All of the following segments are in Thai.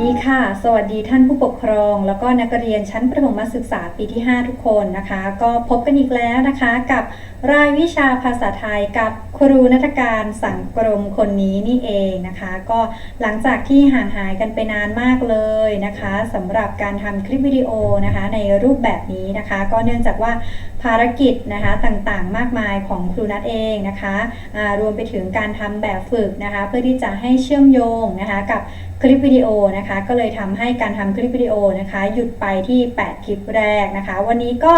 ดีค่ะ สวัสดีท่านผู้ปกครอง แล้วก็นักเรียนชั้นประถมศึกษาปีที่ 5 ทุกคนนะคะ ก็พบกันอีกแล้วนะคะ กับรายวิชาภาษาไทยกับครูนัฐการสังกรมคนนี้นี่เองนะคะ ก็หลังจากที่ห่างหายกันไปนานมากเลยนะคะสำหรับการทำคลิปวิดีโอนะคะ ในรูปแบบนี้นะคะ ก็เนื่องจากว่าภารกิจนะคะต่างๆ มากมายของครูนัทเองนะคะรวมไปถึงการทำแบบฝึกนะคะ เพื่อที่จะให้เชื่อมโยงนะคะ กับคลิปวิดีโอนะคะก็เลยทำให้การทำคลิปวิดีโอนะคะ หยุดไปที่ 8 คลิปแรกนะคะ วันนี้ก็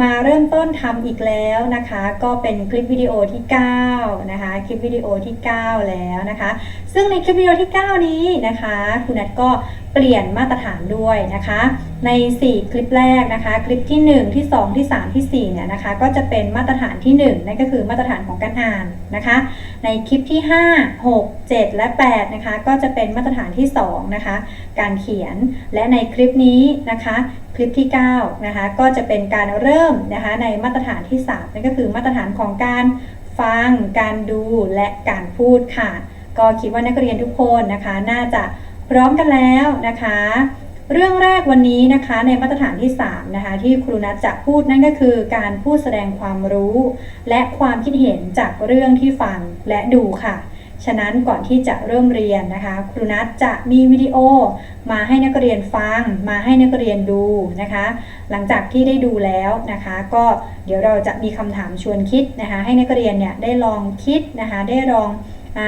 มาเริ่มต้นทำอีกแล้วนะคะ ก็เป็นคลิปวิดีโอที่ 9 นะคะ คลิปวิดีโอที่ 9 แล้วนะคะ ซึ่งในคลิปวิดีโอที่ 9 นี้นะคะ คุณนัทก็ เปลี่ยนมาตรฐานด้วยนะคะ ใน 4 คลิปแรกนะคะ คลิปที่ 1 ที่ 2 ที่ 3 ที่ 4 เนี่ยนะคะ ก็จะเป็นมาตรฐานที่ 1 นั่นก็คือมาตรฐานของการอ่านนะคะ ในคลิปที่ 5 6 7 และ 8 นะคะ ก็จะเป็นมาตรฐานที่ 2 นะคะ การเขียน และในคลิปนี้นะคะ คลิปที่ 9 นะคะ ก็จะเป็นการเริ่มนะคะ ในมาตรฐานที่ 3 นั่นก็คือมาตรฐานของการฟัง การดู และการพูดค่ะ ก็คิดว่านักเรียนทุกคนนะคะ น่าจะ พร้อมกันแล้วนะคะ เรื่องแรกวันนี้นะคะในมาตรฐานที่3นะคะที่ครูนัทจะพูดนั่นก็คือการพูดแสดงความรู้ และความคิดเห็นจากเรื่องที่ฟังและดูค่ะ ฉะนั้นก่อนที่จะเริ่มเรียนนะคะ ครูนัทจะมีวิดีโอ มาให้นักเรียนฟัง มาให้นักเรียนดูนะคะ หลังจากที่ได้ดูแล้วนะคะ ก็เดี๋ยวเราจะมีคำถามชวนคิดนะคะ ให้นักเรียนเนี่ยได้ลองคิดนะคะ ได้ลองอ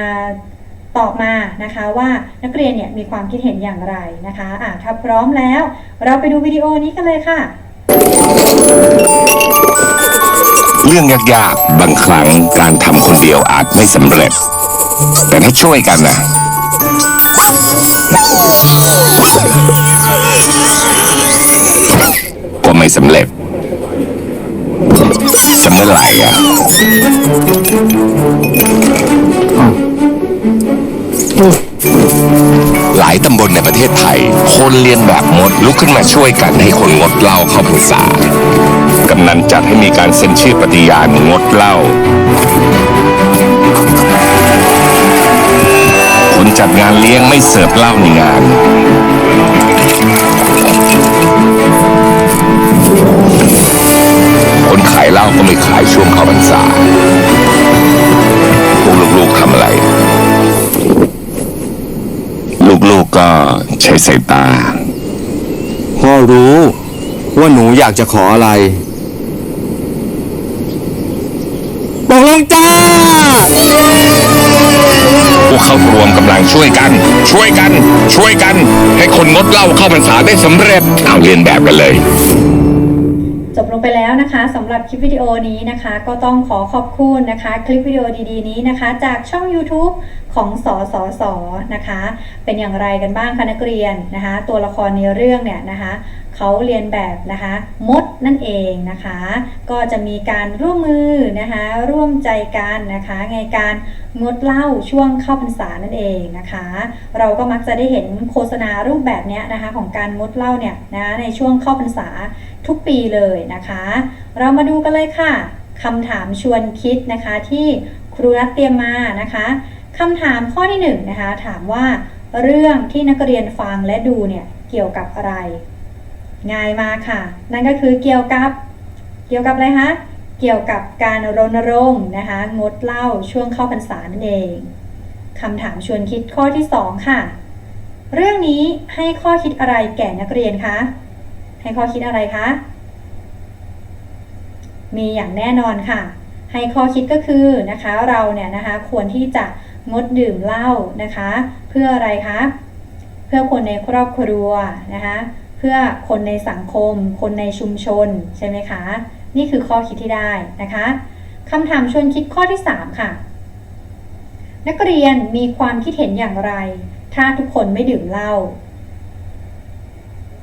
ตอบมานะคะว่านักเรียนเนี่ยมีความคิดเห็นอย่างไรนะคะอะถ้าพร้อมแล้ว เราไปดูวิดีโอนี้กันเลยค่ะ เรื่องยากๆ บางครั้งการทำคนเดียวอาจไม่สำเร็จ แต่ถ้าช่วยกันนะก็ไม่สำเร็จจะเมื่อไหร่อะ หลายตำบลในประเทศไทย คนเรียนแบบมดลุกขึ้นมาช่วยกันให้คนงดเหล้าเข้าพรรษากำนันจัดให้มีการเซ็นชื่อปฏิญาณงดเหล้าคนจัดงานเลี้ยงไม่เสิร์ฟเหล้าในงานคนขายเหล้าก็ไม่ขายช่วงเข้าพรรษาพวกลูกๆทำอะไร กๆก็ใช้สายตา พ่อรู้ว่าหนูอยากจะขออะไร บอกลงจ้า พวกเขารวมกำลังช่วยกัน ช่วยกัน ช่วยกัน ให้คนงดเหล้าเข้าพรรษาได้สำเร็จเอาเรียนแบบกันเลย จบลงไปแล้วนะคะสำหรับคลิปวิดีโอนี้นะคะ ก็ต้องขอขอบคุณนะคะ คลิปวิดีโอดีๆนี้นะคะ จากช่อง YouTube ของสอสสนะคะ เป็นอย่างไรกันบ้างคะนักเรียนนะคะ ตัวละครในเรื่องเนี่ยนะคะเขาเรียนแบบนะคะมดนั่นเองนะคะ ก็จะมีการร่วมมือนะคะร่วมใจกันนะคะในการงดเหล้าช่วงเข้าพรรษานั่นเองนะคะ เราก็มักจะได้เห็นโฆษณารูปแบบเนี้ยนะคะของการงดเหล้าเนี่ยนะในช่วงเข้าพรรษาทุกปีเลยนะคะ เรามาดูกันเลยค่ะคำถามชวนคิดนะคะที่ครูรัตเตรียมมานะคะ คำถามข้อที่1นงนะคะถามว่าเรื่องที่นักเรียนฟังและดูเนี่ยเกี่ยวกับอะไร ง่ายมากค่ะ นั่นก็คือเกี่ยวกับเกี่ยวกับอะไรคะเกี่ยวกับการรณรงค์นะคะงดเหล้าช่วงเข้าพรรษานั่นเองคำถามชวนคิดข้อที่ 2 ค่ะ เรื่องนี้ให้ข้อคิดอะไรแก่นักเรียนคะให้ข้อคิดอะไรคะมีอย่างแน่นอนค่ะ ให้ข้อคิดก็คือนะคะเราเนี่ยนะคะควรที่จะ งดดื่มเหล้านะคะ เพื่ออะไรคะเพื่อคนในครอบครัวนะคะเพื่อคนในสังคม คนในชุมชนใช่ไหมคะ นี่คือข้อคิดที่ได้นะคะคำถามชวนคิดข้อที่ 3 ค่ะ นักเรียนมีความคิดเห็นอย่างไร ถ้าทุกคนไม่ดื่มเหล้า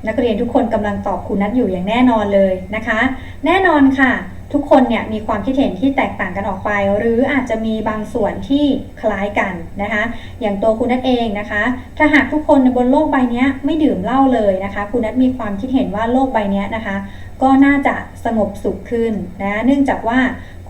นักเรียนทุกคนกำลังตอบคุณนัทอยู่อย่างแน่นอนเลยนะคะ แน่นอนค่ะ ทุกคนเนี่ยมีความคิดเห็นที่แตกต่างกันออกไป หรืออาจจะมีบางส่วนที่คล้ายกันนะคะ อย่างตัวคุณนัทเองนะคะ ถ้าหากทุกคนบนโลกใบนี้ไม่ดื่มเหล้าเลยนะคะคุณนัทมีความคิดเห็นว่าโลกใบนี้นะคะ ก็น่าจะสงบสุขขึ้นนะเนื่องจากว่า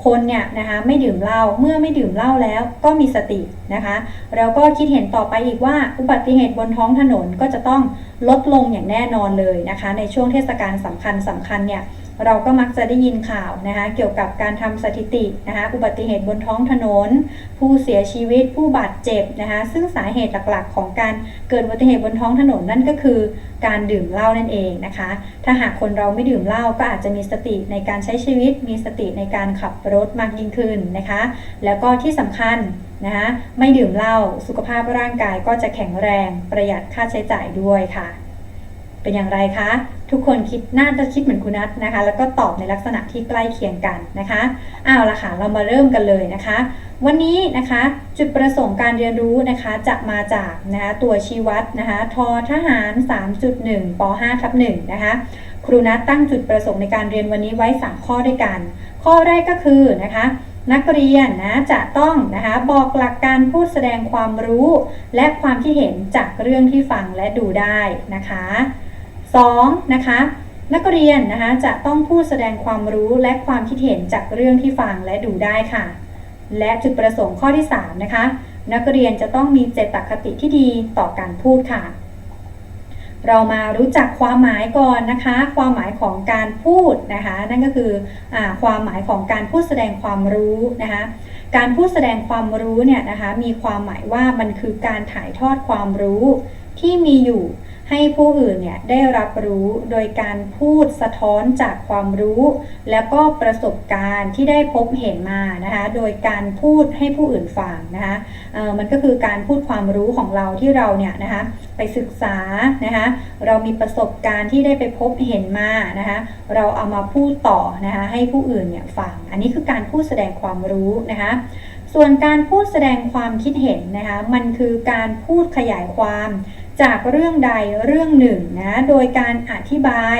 คนเนี่ยนะคะไม่ดื่มเหล้าเมื่อไม่ดื่มเหล้าแล้วก็มีสตินะคะแล้วก็คิดเห็นต่อไปอีกว่าอุบัติเหตุบนท้องถนนก็จะต้องลดลงอย่างแน่นอนเลยนะคะ ในช่วงเทศกาลสำคัญสำคัญเนี่ย เราก็มักจะได้ยินข่าวนะคะเกี่ยวกับการทำสถิตินะคะอุบัติเหตุบนท้องถนน ผู้เสียชีวิตผู้บาดเจ็บนะคะซึ่งสาเหตุหลักๆ ของการเกิดอุบัติเหตุบนท้องถนนนั่นก็คือการดื่มเหล้านั่นเองนะคะ ถ้าหากคนเราไม่ดื่มเหล้าก็อาจจะมีสติในการใช้ชีวิต มีสติในการขับรถมากยิ่งขึ้นนะคะ แล้วก็ที่สำคัญนะคะไม่ดื่มเหล้าสุขภาพร่างกายก็จะแข็งแรงประหยัดค่าใช้จ่ายด้วยค่ะ เป็นอย่างไรคะ ทุกคนคิดน่าจะคิดเหมือนคุณนัทนะคะ แล้วก็ตอบในลักษณะที่ใกล้เคียงกันนะคะเอาละค่ะเรามาเริ่มกันเลยนะคะ วันนี้นะคะจุดประสงค์การเรียนรู้นะคะจะมาจากนะคะตัวชี้วัดนะคะทอทหาร 3.1ป5ทับ1นะคะครูนัทตั้งจุดประสงค์ในการเรียนวันนี้ไว้ 3 ข้อด้วยกัน ข้อแรกก็คือนะคะนักเรียนนะจะต้องนะคะบอกหลักการพูดแสดงความรู้ และความคิดเห็นจากเรื่องที่ฟังและดูได้นะคะ 2. นะคะนักเรียนนะคะจะต้องพูดแสดงความรู้และความคิดเห็นจากเรื่องที่ฟังและดูได้ค่ะ และจุดประสงค์ข้อที่ 3 นะคะ นักเรียนจะต้องมีเจตคติที่ดีต่อการพูดค่ะ เรามารู้จักความหมายก่อนนะคะ ความหมายของการพูดนะคะ นั่นก็คืออความหมายของการพูดแสดงความรู้นะคะการพูดแสดงความรู้เนี่ยนะคะมีความหมายว่ามันคือการถ่ายทอดความรู้ที่มีอยู่ ให้ผู้อื่นเนี่ยได้รับรู้โดยการพูดสะท้อนจากความรู้ แล้วก็ประสบการณ์ที่ได้พบเห็นมานะคะโดยการพูดให้ผู้อื่นฟังนะคะเออมันก็คือการพูดความรู้ของเราที่เราเนี่ยนะคะไปศึกษานะคะเรามีประสบการณ์ที่ได้ไปพบเห็นมานะคะเราเอามาพูดต่อนะคะให้ผู้อื่นเนี่ยฟัง อันนี้คือการพูดแสดงความรู้นะคะส่วนการพูดแสดงความคิดเห็นนะคะมันคือการพูดขยายความ จากเรื่องใดเรื่องหนึ่งนะ โดยการอธิบาย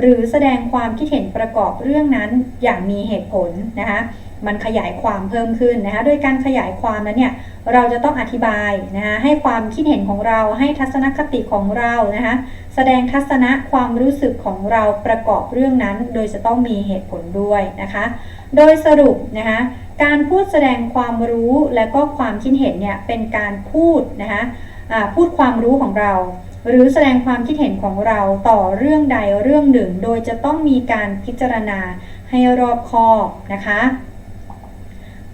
หรือแสดงความคิดเห็นประกอบเรื่องนั้นอย่างมีเหตุผลนะคะ มันขยายความเพิ่มขึ้นนะคะ โดยการขยายความนั้นเนี่ย เราจะต้องอธิบายนะคะ ให้ความคิดเห็นของเรา ให้ทัศนคติของเรานะคะ แสดงทัศนะความรู้สึกของเราประกอบเรื่องนั้น โดยจะต้องมีเหตุผลด้วยนะคะ โดยสรุปนะคะการพูดแสดงความรู้และก็ความคิดเห็นเนี่ยเป็นการพูดนะคะ พูดความรู้ของเรา หรือแสดงความคิดเห็นของเราต่อเรื่องใดเรื่องหนึ่ง โดยจะต้องมีการพิจารณาให้รอบคอบนะคะ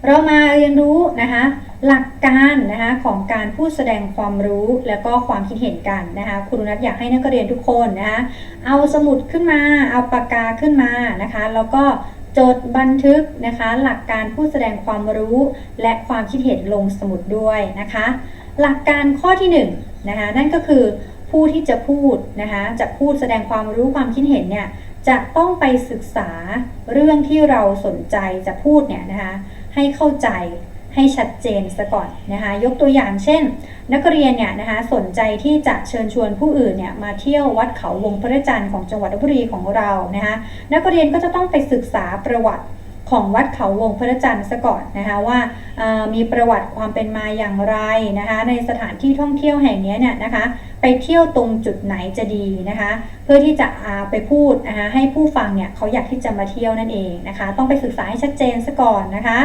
เรามาเรียนรู้นะคะ หลักการนะคะของการพูดแสดงความรู้แล้วก็ความคิดเห็นกันนะคะครูนัทอยากให้นักเรียนทุกคนนะคะเอาสมุดขึ้นมา เอาปากกาขึ้นมานะคะ แล้วก็จดบันทึกนะคะ หลักการพูดแสดงความรู้และความคิดเห็นลงสมุดด้วยนะคะ หลักการข้อที่1นงนะคะนั่นก็คือผู้ที่จะพูดนะคะจะพูดแสดงความรู้ความคิดเห็นเนี่ยจะต้องไปศึกษาเรื่องที่เราสนใจจะพูดเนี่ยนะคะให้เข้าใจให้ชัดเจนซะก่อนนะคะยกตัวอย่างเช่น นักเรียนเนี่ยนะคะสนใจที่จะเชิญชวนผู้อื่นเนี่ยมาเที่ยววัดเขาวงพระจันทร์ของจังหวัดลบบุรีของเรานะคะนักเรียนก็จะต้องไปศึกษาประวัติ ของวัดเขาวงพระจันทร์ซะก่อนนะคะว่ามีประวัติความเป็นมาอย่างไรนะคะในสถานที่ท่องเที่ยวแห่งนี้เนี่ยนะคะไปเที่ยวตรงจุดไหนจะดีนะคะเพื่อที่จะอาไปพูดนะคะให้ผู้ฟังเนี่ยเขาอยากที่จะมาเที่ยวนั่นเองนะคะต้องไปศึกษาให้ชัดเจนซะก่อนนะคะ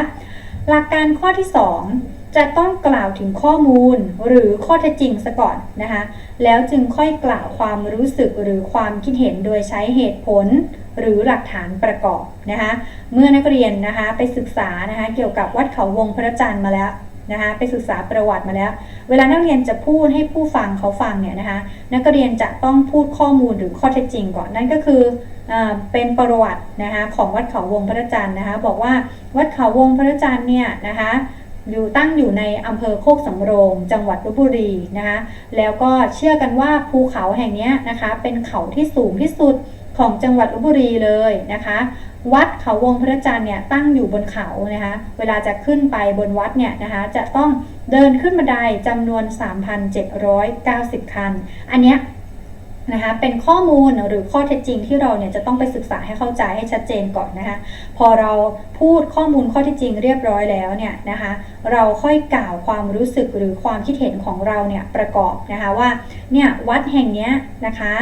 หลักการข้อที่ 2 จะต้องกล่าวถึงข้อมูลหรือข้อเท็จจริงซะก่อนนะคะแล้วจึงค่อยกล่าวความรู้สึกหรือความคิดเห็นโดยใช้เหตุผล หรือหลักฐานประกอบนะคะเมื่อนักเรียนนะคะไปศึกษานะคะเกี่ยวกับวัดเขาวงพระจันทร์มาแล้วนะคะไปศึกษาประวัติมาแล้ว เวลานักเรียนจะพูดให้ผู้ฟังเขาฟังเนี่ยนะคะนักเรียนจะต้องพูดข้อมูลหรือข้อเท็จจริงก่อนนั่นก็คือเป็นประวัตินะคะของวัดเขาวงพระจันทร์นะคะบอกว่าวัดเขาวงพระจันทร์เนี่ยนะคะอยู่ตั้งอยู่ในอำเภอโคกสำโรง จังหวัดลบบุรีนะคะแล้วก็เชื่อกันว่าภูเขาแห่งนี้นะคะเป็นเขาที่สูงที่สุด ของจังหวัดลบบุรีเลยนะคะ วัดเขาวงพระจันทร์เนี่ยตั้งอยู่บนเขานะคะ เวลาจะขึ้นไปบนวัดเนี่ยนะคะ จะต้องเดินขึ้นบันไดจำนวน 3,790 คัน อันเนี้ยนะคะเป็นข้อมูลหรือข้อเท็จจริงที่เราเนี่ยจะต้องไปศึกษาให้เข้าใจให้ชัดเจนก่อนนะคะ พอเราพูดข้อมูลข้อเท็จจริงเรียบร้อยแล้วเนี่ยนะคะ เราค่อยกล่าวความรู้สึกหรือความคิดเห็นของเราเนี่ยประกอบนะคะว่าเนี่ยวัดแห่งเนี้ยนะคะ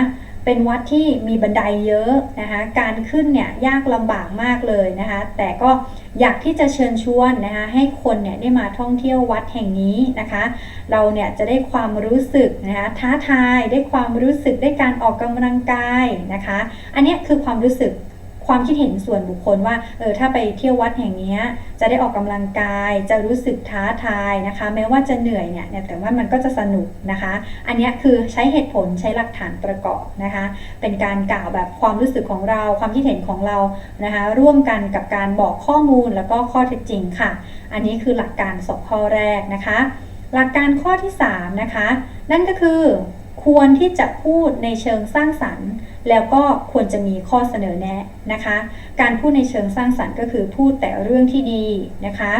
เป็นวัดที่มีบันไดเยอะนะคะการขึ้นเนี่ยยากลำบากมากเลยนะคะแต่ก็อยากที่จะเชิญชวนนะคะให้คนเนี่ยได้มาท่องเที่ยววัดแห่งนี้นะคะ เราเนี่ยจะได้ความรู้สึกนะคะท้าทายได้ความรู้สึกได้การออกกำลังกายนะคะ อันนี้คือความรู้สึก ความคิดเห็นส่วนบุคคลว่าเออถ้าไปเที่ยววัดแห่งนี้จะได้ออกกำลังกาย จะรู้สึกท้าทายนะคะ แม้ว่าจะเหนื่อยเนี่ยเนี่ยแต่ว่ามันก็จะสนุกนะคะ อันนี้คือใช้เหตุผลใช้หลักฐานประกอบนะคะ เป็นการกล่าวแบบความรู้สึกของเรา ความคิดเห็นของเรานะคะ ร่วมกันกับการบอกข้อมูลแล้วก็ข้อเท็จจริงค่ะ อันนี้คือหลักการสองข้อแรกนะคะ หลักการข้อที่3นะคะ นั่นก็คือควรที่จะพูดในเชิงสร้างสรรค์ แล้วก็ควรจะมีข้อเสนอแนะนะคะ การพูดในเชิงสร้างสรรค์ก็คือพูดแต่เรื่องที่ดีนะคะ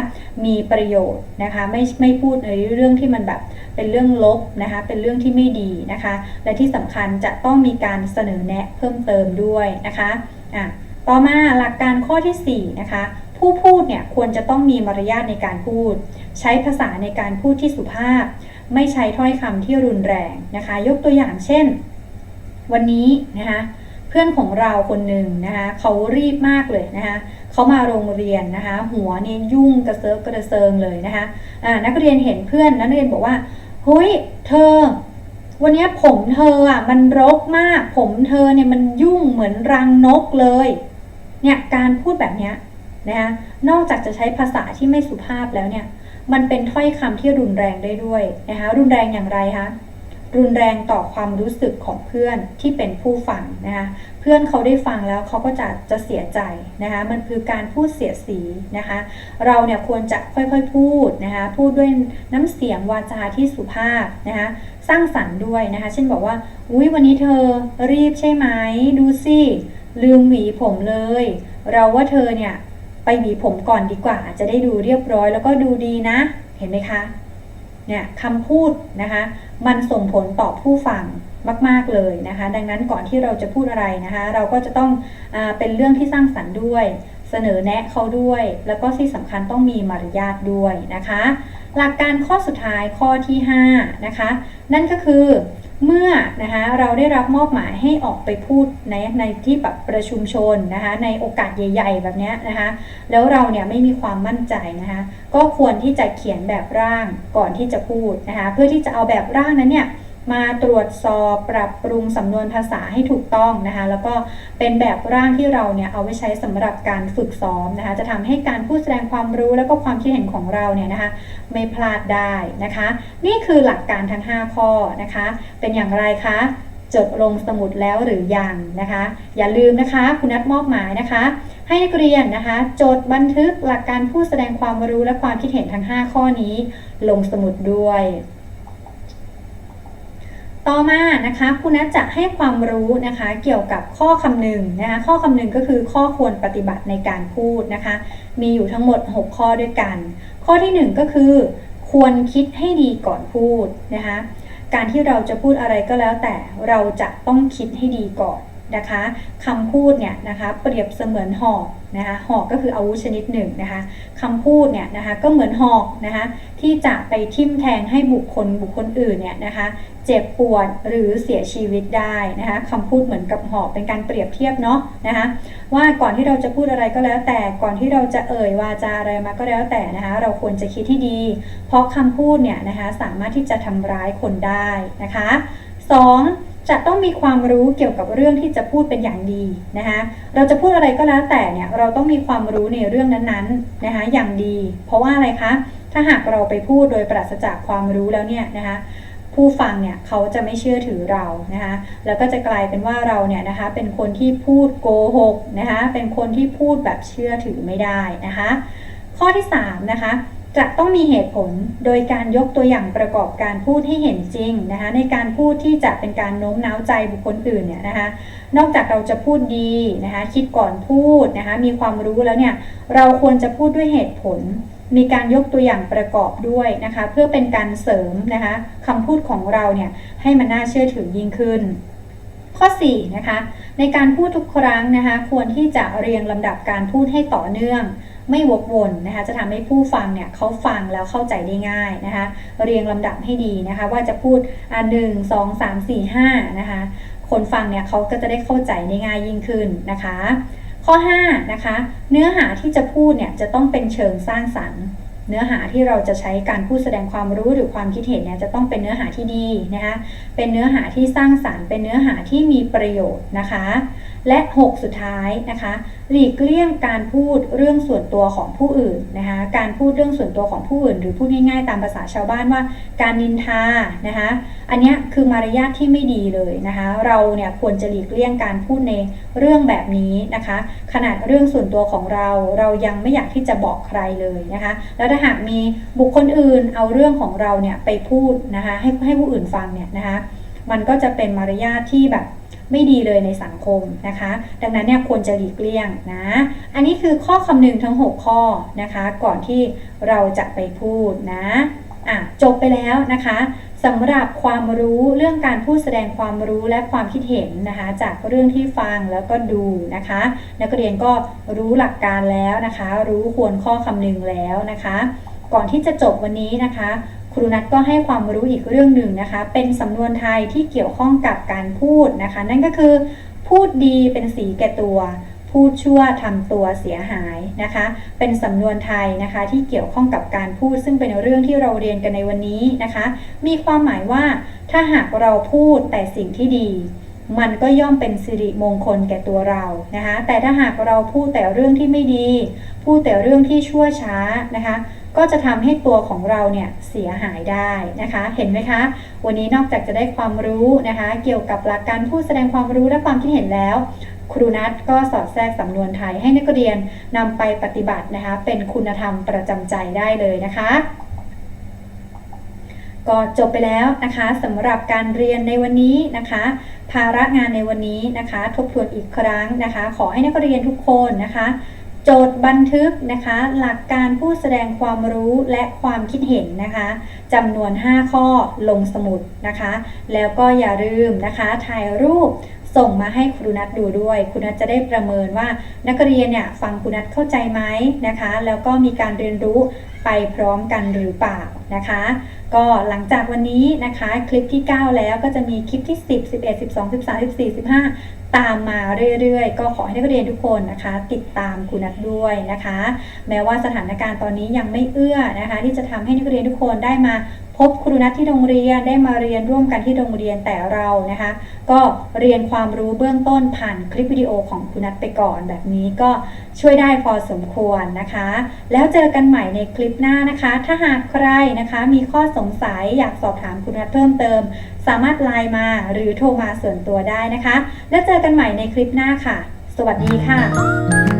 มีประโยชน์นะคะไม่ไม่พูดในเรื่องที่มันแบบเป็นเรื่องลบนะคะเป็นเรื่องที่ไม่ดีนะคะ และที่สำคัญจะต้องมีการเสนอแนะเพิ่มเติมด้วยนะคะอะต่อมาหลักการข้อทีสี่4นะคะผู้พูดเนี่ยควรจะต้องมีมารยาทในการพูด ใช้ภาษาในการพูดที่สุภาพ ไม่ใช้ถ้อยคำที่รุนแรงนะคะ ยกตัวอย่างเช่น วันนี้นะคะเพื่อนของเราคนหนึ่งนะคะเขารีบมากเลยนะคะเขามาโรงเรียนนะคะหัวเนี่ยุ่งกระเซิร์ฟกระเซิงเลยนะคะอ่านักเรียนเห็นเพื่อนนักเรียนบอกว่าเฮ้ยเธอ วันนี้ผมเธออะมันรกมาก ผมเธอเนี่ยมันยุ่งเหมือนรังนกเลยเนี่ยการพูดแบบเนี้ยนะคะนอกจากจะใช้ภาษาที่ไม่สุภาพแล้วเนี่ยมันเป็นถ้อยคำที่รุนแรงได้ด้วยนะคะรุนแรงอย่างไรคะ รุนแรงต่อความรู้สึกของเพื่อนที่เป็นผู้ฟังนะคะเพื่อนเขาได้ฟังแล้วเขาก็จะจะเสียใจนะคะมันคือการพูดเสียสีนะคะ เราเนี่ยควรจะค่อยๆพูดนะคะพูดด้วยน้ำเสียงวาจาที่สุภาพนะคะสร้างสรรค์ด้วยนะคะเช่นบอกว่าอุ้ยวันนี้เธอรีบใช่ไหมดูสิลืมหวีผมเลย เราว่าเธอเนี่ยไปหวีผมก่อนดีกว่า จะได้ดูเรียบร้อยแล้วก็ดูดีนะ เห็นไหมคะ เนี่ยคำพูดนะคะมันส่งผลต่อผู้ฟังมาก ๆ เลยนะคะ ดังนั้นก่อนที่เราจะพูดอะไรนะคะ เราก็จะต้องอเป็นเรื่องที่สร้างสรรค์ด้วย เสนอแนะเขาด้วย แล้วก็ที่สำคัญต้องมีมารยาทด้วยนะคะ หลักการข้อสุดท้ายข้อที่5นะคะ นั่นก็คือ เมื่อนะคะเราได้รับมอบหมายให้ออกไปพูดในในที่แบบประชุมชนนะคะในโอกาสใหญ่ ๆ แบบนี้นะคะแล้วเราเนี่ยไม่มีความมั่นใจนะคะก็ควรที่จะเขียนแบบร่างก่อนที่จะพูดนะคะเพื่อที่จะเอาแบบร่างนั้นเนี่ย มาตรวจสอบปรับปรุงสำนวนภาษาให้ถูกต้องนะคะ แล้วก็เป็นแบบร่างที่เราเนี่ยเอาไว้ใช้สำหรับการฝึกซ้อมนะคะ จะทำให้การพูดแสดงความรู้แล้วก็ความคิดเห็นของเราเนี่ยนะคะ ไม่พลาดได้นะคะ นี่คือหลักการทั้ง 5 ข้อนะคะ เป็นอย่างไรคะจดลงสมุดแล้วหรือยังนะคะ อย่าลืมนะคะคุณนัดมอบหมายนะคะ ให้นักเรียนนะคะ จดบันทึกหลักการพูดแสดงความรู้และความคิดเห็นทั้ง 5 ข้อนี้ ลงสมุดด้วย ต่อมานะคะคุณนัทจะให้ความรู้นะคะเกี่ยวกับข้อคำหนึ่งนะคะข้อคำหนึ่งก็คือข้อควรปฏิบัติในการพูดนะคะ มีอยู่ทั้งหมด 6 ข้อด้วยกัน ข้อทีหนึ่1 ก็คือ ควรคิดให้ดีก่อนพูดนะคะการที่เราจะพูดอะไรก็แล้วแต่เราจะต้องคิดให้ดีก่อน นะคะคำพูดเนี่ยนะคะเปรียบเสมือนหอกนะคะหอกก็คืออาวุธชนิดหนึ่งนะคะคำพูดเนี่ยนะคะก็เหมือนหอกนะคะที่จะไปทิ่มแทงให้บุคคลบุคคลอื่นเนี่ยนะคะเจ็บปวดหรือเสียชีวิตได้นะคะคำพูดเหมือนกับหอกเป็นการเปรียบเทียบเนาะนะคะว่าก่อนที่เราจะพูดอะไรก็แล้ว แต่ก่อนที่เราจะเอ่ยวาจาอะไรมาก็แล้วแต่นะคะเราควรจะคิดที่ดี เพราะคำพูดเนี่ยนะคะสามารถที่จะทำร้ายคนได้นะคะ 2. จะต้องมีความรู้เกี่ยวกับเรื่องที่จะพูดเป็นอย่างดีนะคะเราจะพูดอะไรก็แล้วแต่เนี่ยเราต้องมีความรู้ในเรื่องนั้นๆนะคะอย่างดี เพราะว่าอะไรคะถ้าหากเราไปพูดโดยปราศจากความรู้แล้วเนี่ยนะคะผู้ฟังเนี่ยเขาจะไม่เชื่อถือเรานะคะแล้วก็จะกลายเป็นว่าเราเนี่ยนะคะเป็นคนที่พูดโกหกนะคะเป็นคนที่พูดแบบเชื่อถือไม่ได้นะคะข้อที่3นะคะ จะต้องมีเหตุผลโดยการยกตัวอย่างประกอบการพูดให้เห็นจริงนะคะในการพูดที่จะเป็นการโน้มน้าวใจบุคคลอื่นเนี่ยนะคะนอกจากเราจะพูดดีนะคะคิดก่อนพูดนะคะมีความรู้แล้วเนี่ยเราควรจะพูดด้วยเหตุผล มีการยกตัวอย่างประกอบด้วยนะคะเพื่อเป็นการเสริมนะคะคำพูดของเราเนี่ยให้มันน่าเชื่อถือยิ่งขึ้นข้อ4นะคะในการพูดทุกครั้งนะคะควรที่จะเรียงลำดับการพูดให้ต่อเนื่อง ไม่วกวนนะคะจะทำให้ผู้ฟังเนี่ยเขาฟังแล้วเข้าใจได้ง่ายนะคะเรียงลำดับให้ดีนะคะว่าจะพูดอ่าหนึ่งสองสามสี่ห้านะคะคนฟังเนี่ยเขาก็จะได้เข้าใจได้ง่ายยิ่งขึ้นนะคะ ข้อ5นะคะเนื้อหาที่จะพูดเนี่ยจะต้องเป็นเชิงสร้างสรรค์เนื้อหาที่เราจะใช้การพูดแสดงความรู้หรือความคิดเห็นเนี่ยจะต้องเป็นเนื้อหาที่ดีนะคะ เป็นเนื้อหาที่สร้างสรรค์ เป็นเนื้อหาที่มีประโยชน์นะคะ และ 6 สุดท้ายนะคะ หลีกเลี่ยงการพูดเรื่องส่วนตัวของผู้อื่นนะคะ การพูดเรื่องส่วนตัวของผู้อื่น หรือพูดง่ายๆ ตามภาษาชาวบ้านว่า การนินทานะคะ อันนี้คือมารยาทที่ไม่ดีเลยนะคะ เราเนี่ยควรจะหลีกเลี่ยงการพูดในเรื่องแบบนี้นะคะ ขนาดเรื่องส่วนตัวของเรา เรายังไม่อยากที่จะบอกใครเลยนะคะ แล้วถ้าหากมีบุคคลอื่นเอาเรื่องของเราเนี่ยไปพูดนะคะ ให้ให้ผู้อื่นฟังเนี่ยนะคะ มันก็จะเป็นมารยาทที่แบบ ไม่ดีเลยในสังคมนะคะ ดังนั้นเนี่ยควรจะหลีกเลี่ยงนะ อันนี้คือข้อคำนึงทั้ง 6 ข้อนะคะ ก่อนที่เราจะไปพูดนะอะจบไปแล้วนะคะสำหรับความรู้เรื่องการพูดแสดงความรู้และความคิดเห็นนะคะ จากเรื่องที่ฟังแล้วก็ดูนะคะ นักเรียนก็รู้หลักการแล้วนะคะ รู้ควรข้อคำนึงแล้วนะคะ ก่อนที่จะจบวันนี้นะคะ ครูนัทก็ให้ความรู้อีกเรื่องหนึ่งนะคะ เป็นสำนวนไทยที่เกี่ยวข้องกับการพูดนะคะ นั่นก็คือ พูดดีเป็นสีแก่ตัว พูดชั่วทำตัวเสียหายนะคะ เป็นสำนวนไทยนะคะที่เกี่ยวข้องกับการพูด ซึ่งเป็นเรื่องที่เราเรียนกันในวันนี้นะคะ มีความหมายว่า ถ้าหากเราพูดแต่สิ่งที่ดี มันก็ย่อมเป็นสิริมงคลแก่ตัวเรานะคะ แต่ถ้าหากเราพูดแต่เรื่องที่ไม่ดี พูดแต่เรื่องที่ชั่วช้านะคะ ก็จะทำให้ตัวของเราเนี่ยเสียหายได้นะคะ เห็นไหมคะ วันนี้นอกจากจะได้ความรู้นะคะ เกี่ยวกับหลักการพูดแสดงความรู้และความคิดเห็นแล้ว ครูนัทก็สอดแทรกสำนวนไทยให้นักเรียนนำไปปฏิบัตินะคะ เป็นคุณธรรมประจำใจได้เลยนะคะก็จบไปแล้วนะคะสำหรับการเรียนในวันนี้นะคะ ภาระงานในวันนี้นะคะ ทบทวนอีกครั้งนะคะ ขอให้นักเรียนทุกคนนะคะ จทย์บันทึกนะคะ หลักการผู้แสดงความรู้และความคิดเห็นนะคะจำนวน 5 ข้อลงสมุดนะคะ แล้วก็อย่าลืมนะคะถ่ายรูปส่งมาให้ครูนัทดูด้วยครูนัทจะได้ประเมินว่านักเรียนเนี่ยฟังครูนัทเข้าใจไหมนะคะ แล้วก็มีการเรียนรู้ไปพร้อมกันหรือเปล่านะคะ ก็หลังจากวันนี้นะคะคลิปที่ 9 แล้วก็จะมีคลิปที่ 10 11 12 13 14 15 ตามมาเรื่อยๆ ก็ขอให้นักเรียนทุกคนนะคะ ติดตามคุณนัทด้วยนะคะ แม้ว่าสถานการณ์ตอนนี้ยังไม่เอื้อนะคะ ที่จะทำให้นักเรียนทุกคนได้มา พบครูนัทที่โรงเรียนได้มาเรียนร่วมกันที่โรงเรียนแต่เรานะคะ ก็เรียนความรู้เบื้องต้นผ่านคลิปวิดีโอของครูนัทไปก่อนแบบนี้ก็ช่วยได้พอสมควรนะคะ แล้วเจอกันใหม่ในคลิปหน้านะคะ ถ้าหากใครนะคะมีข้อสงสัยอยากสอบถามครูนัทเพิ่มเติม สามารถไลน์มาหรือโทรมาส่วนตัวได้นะคะ แล้วเจอกันใหม่ในคลิปหน้าค่ะ สวัสดีค่ะ